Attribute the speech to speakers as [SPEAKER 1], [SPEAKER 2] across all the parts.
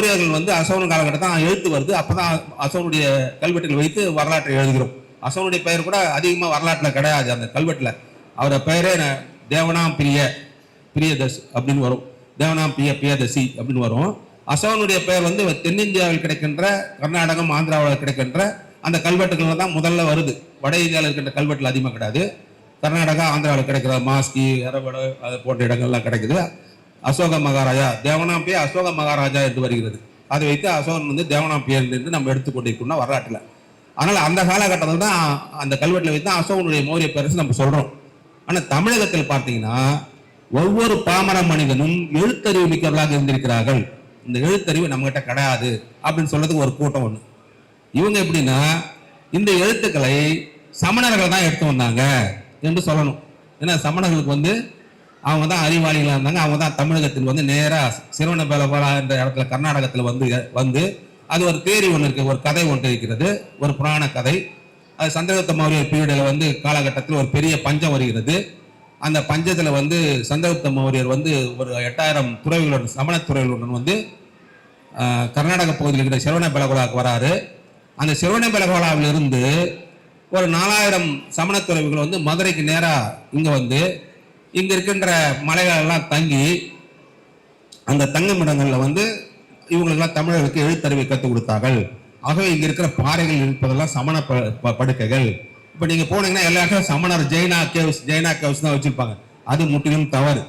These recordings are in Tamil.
[SPEAKER 1] மௌரியர்கள் வந்து அசோகன் காலகட்டத்தில் எழுத்து வருது. அப்போதான் அசோகனுடைய கல்வெட்டுகள் வைத்து வரலாற்றை எழுதுகிறோம். அசோகனுடைய பெயர் கூட அதிகமாக வரலாற்றில் கிடையாது. அந்த கல்வெட்டில் அவரை பெயரே தேவனாம் பிரிய பிரியதஸ் அப்படின்னு வரும். தேவனாம் பிரிய பிரியதசி அப்படின்னு வரும். அசோகனுடைய பெயர் வந்து தென்னிந்தியாவில் கிடைக்கின்ற கர்நாடகம் ஆந்திராவில் கிடைக்கின்ற அந்த கல்வெட்டுகள் தான் முதல்ல வருது. வட இந்தியாவில் இருக்கின்ற கல்வெட்டில் அதிகமாக கிடையாது. கர்நாடகா ஆந்திராவில் கிடைக்கிற மாஸ்கி எரவடு அது போன்ற இடங்கள்லாம் கிடைக்குது. அசோக மகாராஜா தேவனாம்பிய அசோக மகாராஜா என்று வருகிறது. அதை வைத்து அசோகன் வந்து தேவனாம்பிய என்று நம்ம எடுத்துக்கொண்டிருக்கோம்னா வரலாற்றில். அதனால் அந்த காலகட்டத்தில் தான் அந்த கல்வெட்டில் வைத்து அசோகனுடைய மௌரிய பேரரசு நம்ம சொல்கிறோம் ஆனால் தமிழகத்தில் பார்த்தீங்கன்னா ஒவ்வொரு பாமர மனிதனும் எழுத்தறிவு மிக்கவர்களாக இருந்திருக்கிறார்கள். இந்த எழுத்தறிவு நம்மகிட்ட கிடையாது அப்படின்னு சொல்றதுக்கு ஒரு கூட்டம் ஒன்று இவங்க எப்படின்னா இந்த எழுத்துக்களை சமணர்கள் தான் எடுத்து வந்தாங்க என்று சொல்லணும். ஏன்னா சமணர்களுக்கு வந்து அவங்க தான் அறிவாளிகளாக இருந்தாங்க. அவங்க தான் தமிழகத்தில் வந்து நேராக சிறுவனபேலபலா என்ற இடத்துல கர்நாடகத்தில் வந்து வந்து அது ஒரு தேரி ஒன்று இருக்குது ஒரு கதை ஒன்று இருக்கிறது ஒரு புராண கதை. அது சந்திரகுப்த மௌரிய பீரியடில் வந்து காலகட்டத்தில் ஒரு பெரிய பஞ்சம் வருகிறது. அந்த பஞ்சத்தில் வந்து சந்திரகுப்த மௌரியர் வந்து ஒரு எட்டாயிரம் துறவிகளுடன் சமண துறவிகளுடன் வந்து கர்நாடக பகுதியில் இருக்கிற சிறுவன பெலகோலாவுக்கு வராரு. அந்த சிறுவன ஒரு நாலாயிரம் சமண துறவிகள் வந்து மதுரைக்கு நேராக இங்கே வந்து இங்கே இருக்கின்ற மலைகளெல்லாம் தங்கி அந்த தங்குமிடங்களில் வந்து இவங்களுக்கெல்லாம் தமிழர்களுக்கு எழுத்தறிவை கற்றுக் கொடுத்தார்கள். ஆகவே இங்கே இருக்கிற பாறைகள் இருப்பதெல்லாம் சமண ப- ப- படுக்கைகள். இப்போ நீங்கள் போனீங்கன்னா எல்லா இடத்துல சமணர் ஜெயினா கேவ்ஸ் ஜெயினா கேவ்ஸ் தான் வச்சிருப்பாங்க. அது முற்றிலும் தவறு.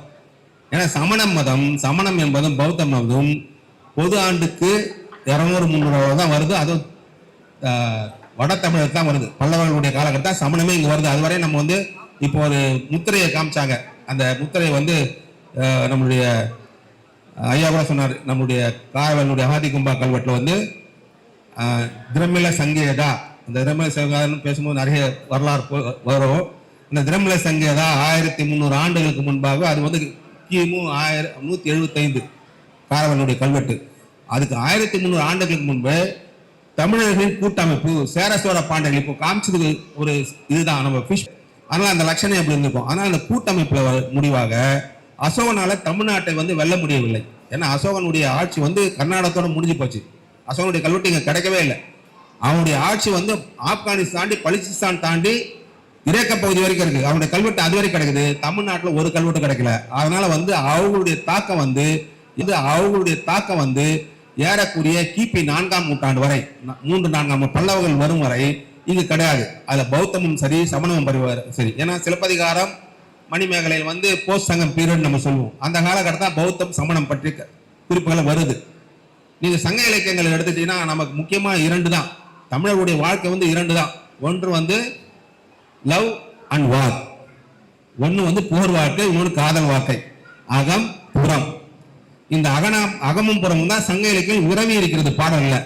[SPEAKER 1] ஏன்னா சமண மதம் சமணம் என்பதும் பௌத்த மதம் பொது ஆண்டுக்கு இரநூறு முந்நூறு தான் வருது. அதுவும் வட தமிழர் தான் வருது. பல்லவர்களுடைய காலகட்டம் சமணமே இங்கே வருது. அதுவரை நம்ம வந்து இப்போ ஒரு முத்திரையை காமிச்சாங்க. அந்த முத்திரை வந்து நம்மளுடைய ஐயா கூட சொன்னார் நம்மளுடைய காவலுடைய ஆதி கும்பா கல்வெட்டில் வந்து திரமில சங்கேதா அந்த திரமில சங்கேதான்னு பேசும்போது நிறைய வரலாறு வரும். இந்த திரமில சங்கேதா ஆயிரத்தி முந்நூறு ஆண்டுகளுக்கு முன்பாக அது வந்து கிமு ஆயிரம் நூற்றி எழுபத்தைந்து காரவனுடைய கல்வெட்டு. அதுக்கு ஆயிரத்தி முந்நூறு ஆண்டுகளுக்கு முன்பு தமிழர்களின் கூட்டமைப்பு சேர சோழ பாண்டியர்கள் இப்போ காமிச்சதுக்கு ஒரு இதுதான். நம்ம ஃபிஷ் ஆனால் அந்த லட்சணம் எப்படி இருந்திருக்கும்? ஆனால் அந்த கூட்டமைப்பில் முடிவாக அசோகனால தமிழ்நாட்டை வந்து வெல்ல முடியவில்லை. ஏன்னா அசோகனுடைய ஆட்சி வந்து கர்நாடகத்தோட முடிஞ்சு போச்சு. அசோகனுடைய கல்வெட்டு இங்கே கிடைக்கவே இல்லை. அவனுடைய ஆட்சி வந்து ஆப்கானிஸ்தான் தாண்டி தாண்டி இறக்க பகுதி வரைக்கும் இருக்குது அவனுடைய கல்வெட்டு அது வரைக்கும் கிடைக்குது. தமிழ்நாட்டில் ஒரு கல்வெட்டு கிடைக்கல. அதனால வந்து அவங்களுடைய தாக்கம் வந்து இது அவங்களுடைய தாக்கம் வந்து ஏறக்குரிய கிபி நான்காம் நூற்றாண்டு வரை மூன்று நான்காம் பல்லவர்கள் வரும் வரை இங்கு கிடையாது. அதில் பௌத்தமும் சரி சமணமும் பரிவார் சரி. ஏன்னா சிலப்பதிகாரம் மணிமேகலையில் வந்து போஸ்ட் சங்கம் பீரியட் நம்ம சொல்லுவோம். அந்த காலகட்டத்தில் பௌத்தம் சமணம் பற்றி குறிப்புகளை வருது. நீங்கள் சங்க இலக்கியங்களை எடுத்துட்டீங்கன்னா நமக்கு முக்கியமாக இரண்டு தான். தமிழருடைய வாழ்க்கை வந்து இரண்டு தான். ஒன்று வந்து லவ் அண்ட் வார். ஒன்று வந்து போர் வாழ்க்கை இன்னொன்று காதல் வாழ்க்கை. அகம் புறம். இந்த அகனா அகமும் புறமும் தான் சங்க இலக்கியம் உறவி இருக்கிறது பாடல்ல.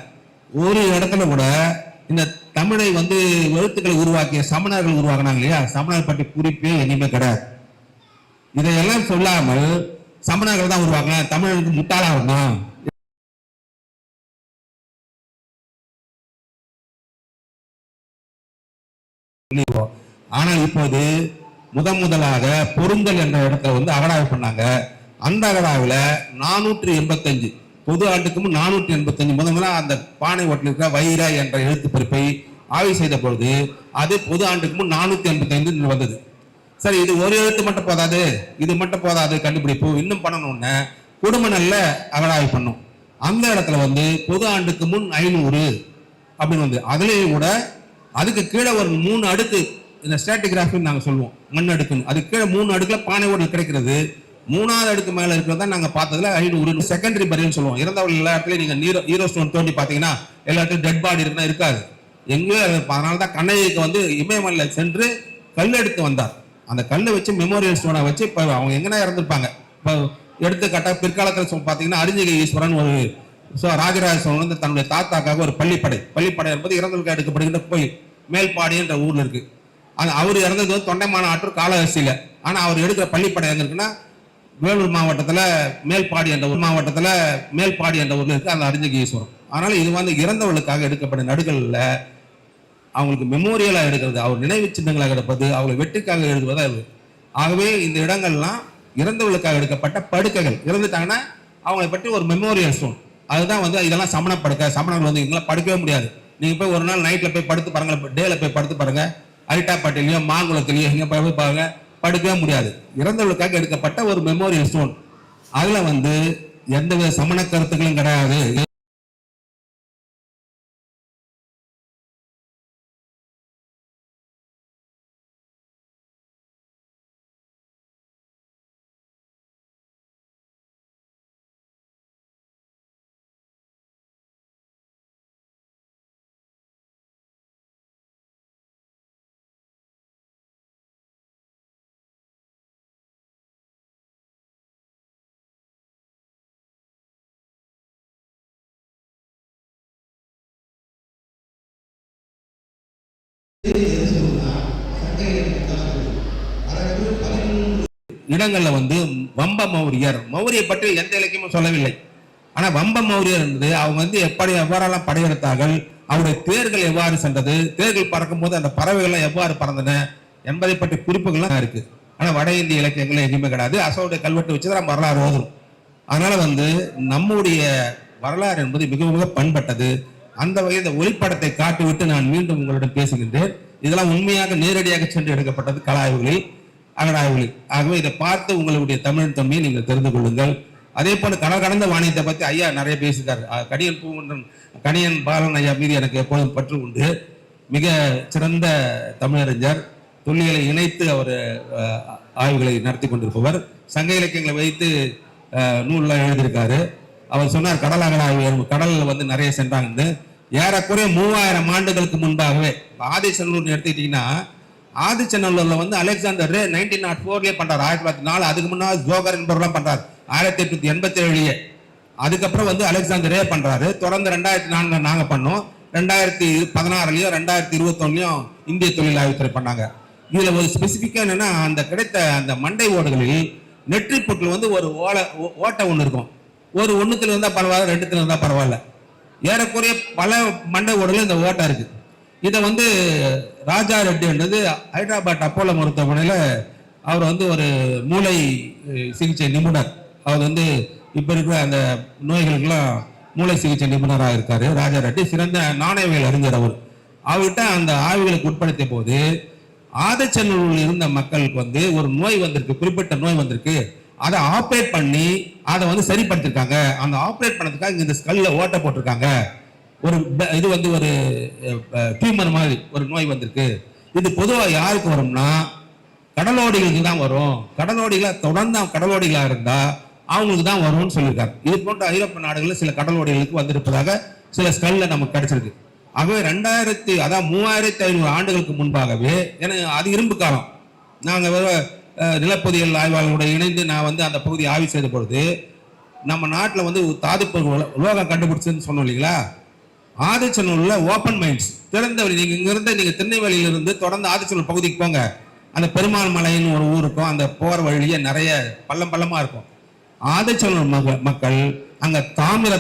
[SPEAKER 1] ஒரு இடத்துல கூட இந்த தமிழை வந்து எழுத்துக்களை உருவாக்கிய சமணர்கள் உருவாக்குனாங்க இல்லையா? சமணர் பற்றி குறிப்பே இனிமே கிடையாது. இதையெல்லாம் சொல்லாமல் சமணர்கள் தான் உருவாக்கினா தமிழருக்கு முட்டாளாகுமா சொல்லிடுவோம் ஆனால் இப்போது முதன் முதலாக பொருந்தல் என்ற இடத்துல வந்து அகடாய்வு பண்ணாங்க. அந்த அகடாவில் நானூற்றி எண்பத்தஞ்சு பொது ஆண்டுக்கும் நானூற்றி நானூற்றி எண்பத்தஞ்சு முதன் முதலாக அந்த பானை ஓட்டில் இருக்கிற வைர என்ற எழுத்து பிறப்பை ஆய்வு செய்த பொழுது அது பொது ஆண்டுக்கு முன் நானூற்றி எண்பத்தைந்து வந்தது. சரி இது ஒரு எழுத்து மட்டும் போதாது. இது மட்டும் போதாது கண்டுபிடிப்பு. இன்னும் பண்ணணும்னு குடும்ப நல்ல அகடாய்வு பண்ணும். அந்த இடத்துல வந்து பொது ஆண்டுக்கு முன் ஐநூறு அப்படின்னு வந்து. அதுலேயும் கூட அதுக்கு கீழே ஒரு மூணு அடுக்கு. இந்த ஸ்டாட்டிகிராஃபின்னு நாங்கள் சொல்லுவோம். மண் அடுக்குன்னு. அதுக்கு கீழே மூணு அடுக்கில் பானை ஓடல் கிடைக்கிறது. மூணாவது அடுக்கு மேல இருக்கிறதா நாங்க பார்த்ததுல ஐநூறு செகண்டரி பரியல் சொல்லுவோம். இறந்தவர்கள் எல்லா இடத்துலயும் நீங்க நீரோ ஹீரோ ஸ்டோன் தோண்டி பாத்தீங்கன்னா எல்லா இடத்துலயும் டெட் பாடி இருக்குன்னா இருக்காது. எங்கேயோ இருக்கும். அதனால தான் கண்ணகிக்கு வந்து இமயமலையில சென்று கல் எடுத்து வந்தார். அந்த கல்லை வச்சு மெமோரியல் ஸ்டோனை வச்சு இப்போ அவங்க எங்கன்னா இறந்துருப்பாங்க. இப்போ எடுத்துக்காட்டா பிற்காலத்தில் பார்த்தீங்கன்னா அரிஞ்சகை ஈஸ்வரன் ஒரு ஸோ ராஜராஜ சோழன் வந்து தன்னுடைய தாத்தாக்காக ஒரு பள்ளிப்படை. பள்ளிப்படை என்பது இறந்தவர்களுக்கு எடுக்கப்படுகின்ற கோயில். மேல்பாடி என்ற ஊர்ல இருக்கு. அது அவர் இறந்தது வந்து தொண்டைமான ஆற்றூர் காலஹஸ்தியில ஆனா அவர் எடுக்கிற பள்ளிப்படை எங்க இருக்குன்னா வேலூர் மாவட்டத்தில் மேல்பாடி என்ற ஒரு மாவட்டத்தில் மேல்பாடி என்ற ஊர்ல இருக்குது அந்த அரிஞ்சகி ஆனால் இது வந்து இறந்தவர்களுக்காக எடுக்கப்பட்ட நடுகளில் அவங்களுக்கு மெமோரியலாக எடுக்கிறது அவர் நினைவு சின்னங்களாக எடுப்பது அவங்களை வெற்றிக்காக எழுதுவதாக அது ஆகவே இந்த இடங்கள்லாம் இறந்தவர்களுக்காக எடுக்கப்பட்ட படுக்கைகள். இறந்துட்டாங்கன்னா அவங்களை பற்றி ஒரு மெமோரியல் ஸ்டோன் அதுதான் வந்து இதெல்லாம் சமணப்படுக்க சமணங்கள் சமணர்கள் வந்து இதெல்லாம் படுக்கவே முடியாது. நீங்கள் போய் ஒரு நாள் நைட்டில் போய் படுத்து பாருங்கள் டேல போய் படுத்து பாருங்கள் அரிட்டாப்பட்டிலையோ மாங்குளத்திலையோ இங்கே போய் போய் படுக்கவே முடியாது. இறந்தவர்களுக்காக எடுக்கப்பட்ட ஒரு மெமோரியல் ஸ்டோன் அதுல வந்து எந்தவித சமண கருத்துக்களும் கிடையாது. இடங்கள்ல வந்து வம்ப மௌரியர். மௌரிய பற்றி எந்த இலக்கியமும் சொல்லவில்லை. ஆனா வம்ப மௌரியர் என்பது அவங்க வந்து எப்படி எவ்வாறெல்லாம் படையெடுத்தார்கள் அவருடைய தேர்கள் எவ்வாறு சென்றது தேர்கள் பறக்கும் போது அந்த பறவைகள் எவ்வாறு பறந்தன என்பதை பற்றி குறிப்புகள்லாம் இருக்கு. ஆனா வட இந்திய இலக்கியங்கள் எதுவுமே கிடையாது. அசோடைய கல்வெட்டு வச்சு தான் நம்ம வரலாறு ஓதும். அதனால வந்து நம்முடைய வரலாறு என்பது மிக மிக பண்பட்டது. அந்த வகையில் ஒளிப்படத்தை காட்டிவிட்டு நான் மீண்டும் உங்களிடம் பேசுகின்றேன். இதெல்லாம் உண்மையாக நேரடியாக சென்று எடுக்கப்பட்டது கல ஆய்வுகளில் அகழாய்வுகளில் ஆகவே இதை பார்த்து உங்களுடைய தமிழ் தன்மையை நீங்கள் தெரிந்து கொள்ளுங்கள். அதே போல கடல் கடந்த வாணியத்தை பத்தி ஐயா நிறைய பேசியிருக்காரு கணியன் கடியன் பூமன்றன் கணியன் பாலன் ஐயா மீது எனக்கு எப்போதும் பற்று உண்டு. மிக சிறந்த தமிழறிஞர். தொல்லியலை இணைத்து அவர் ஆய்வுகளை நடத்தி கொண்டிருப்பவர். சங்க இலக்கியங்களை வைத்து நூல்லாம் எழுதியிருக்காரு. அவர் சொன்னார் கடல் கடலில் வந்து நிறைய சென்றாங்கன்னு ஏறக்குறைய மூவாயிரம் ஆண்டுகளுக்கு முன்பாகவே ஆதிச்சநல்லூர்னு எடுத்துக்கிட்டீங்கன்னா ஆதிச்சநல்லூர்ல வந்து அலெக்சாண்டர் நைன்டீன் நாட் oh ஃபோர்லேயே பண்றாரு. ஆயிரத்தி தொள்ளாயிரத்தி நாலு அதுக்கு முன்னாடி ஜோகர் என்பவர்லாம் பண்றாரு. ஆயிரத்தி எட்நூத்தி எண்பத்தி ஏழுலயே அதுக்கப்புறம் வந்து அலெக்சாண்டரே பண்றாரு. தொடர்ந்து ரெண்டாயிரத்தி நாலுல நாங்க பண்ணோம். ரெண்டாயிரத்தி பதினாறுலயும் ரெண்டாயிரத்தி இருபத்தொன்னுலயும் இந்திய தொழில் ஆய்வுத்துறை பண்ணாங்க. இதுல ஒரு ஸ்பெசிபிக்கா என்னன்னா அந்த கிடைத்த அந்த மண்டை ஓடுகளில் நெற்றி பொட்டில் வந்து ஒரு ஓலை ஓட்டை ஒன்று இருக்கும். ஒரு ஒண்ணுத்துல இருந்தா பரவாயில்ல ரெண்டுத்துல இருந்தா பரவாயில்ல. ஏறக்குறைய பல மண்டை ஓடுகள் இந்த ஓட்டா இருக்கு. இதை வந்து ராஜா ரெட்டின்றது ஹைதராபாத் அப்போலோ மருத்துவமனையில அவர் வந்து ஒரு மூளை சிகிச்சை நிபுணர். அவர் வந்து இப்ப இருக்கிற அந்த நோய்களுக்கெல்லாம் மூளை சிகிச்சை நிபுணராக இருக்காரு ராஜா ரெட்டி. சிறந்த நாணயவியல் அறிஞர் அவர். அவர்கிட்ட அந்த ஆய்வுகளுக்கு உட்படுத்திய போது ஆதச்சநல்லூரில் இருந்த மக்களுக்கு வந்து ஒரு நோய் வந்திருக்கு குறிப்பிட்ட நோய் வந்திருக்கு. அதை ஆப்ரேட் பண்ணி அதை வந்து சரிப்படுத்திருக்காங்க. அந்த ஆப்ரேட் பண்ணதுக்காக இந்த ஸ்கல்ல ஓட்டை போட்டிருக்காங்க. ஒரு இது வந்து ஒரு டியூமர் மாதிரி ஒரு நோய் வந்திருக்கு. இது பொதுவாக யாருக்கு வரும்னா கடலோடிகளுக்கு தான் வரும். கடலோடிகளாக தொடர்ந்து கடலோடிகளாக இருந்தால் அவங்களுக்கு தான் வரும்னு சொல்லியிருக்காரு. இது போன்ற ஐரோப்பிய நாடுகளில் சில கடலோடிகளுக்கு வந்திருப்பதாக சில ஸ்கல்ல நமக்கு கிடைச்சிருக்கு. ஆகவே ரெண்டாயிரத்தி அதான் மூவாயிரத்தி ஐநூறு ஆண்டுகளுக்கு முன்பாகவே ஏன்னா அது இரும்பு காலம். நாங்கள் நிலப்பகுதிகள் ஆய்வாளர்களோட இணைந்து நான் வந்து அந்த பகுதியை ஆய்வு செய்த பொழுது நம்ம நாட்டில் வந்து ஒரு தாதுப்பு உலோகம் கண்டுபிடிச்சதுன்னு சொன்னோம் இல்லைங்களா? ஆதிச்சநல்லூரில் ஓப்பன் மைண்ட்ஸ் திறந்த நீங்கள் இங்கேருந்து நீங்கள் திருநெல்வேலியிலிருந்து தொடர்ந்து ஆதிச்சநல்லூர் பகுதிக்கு போங்க. அந்த பெருமாள் மலைன்னு ஒரு ஊர் இருக்கும். அந்த போகிற வழியே நிறைய பள்ளம் பள்ளமாக இருக்கும். ஆதிச்சநல்லூர் மக்கள் அங்கே தாமிர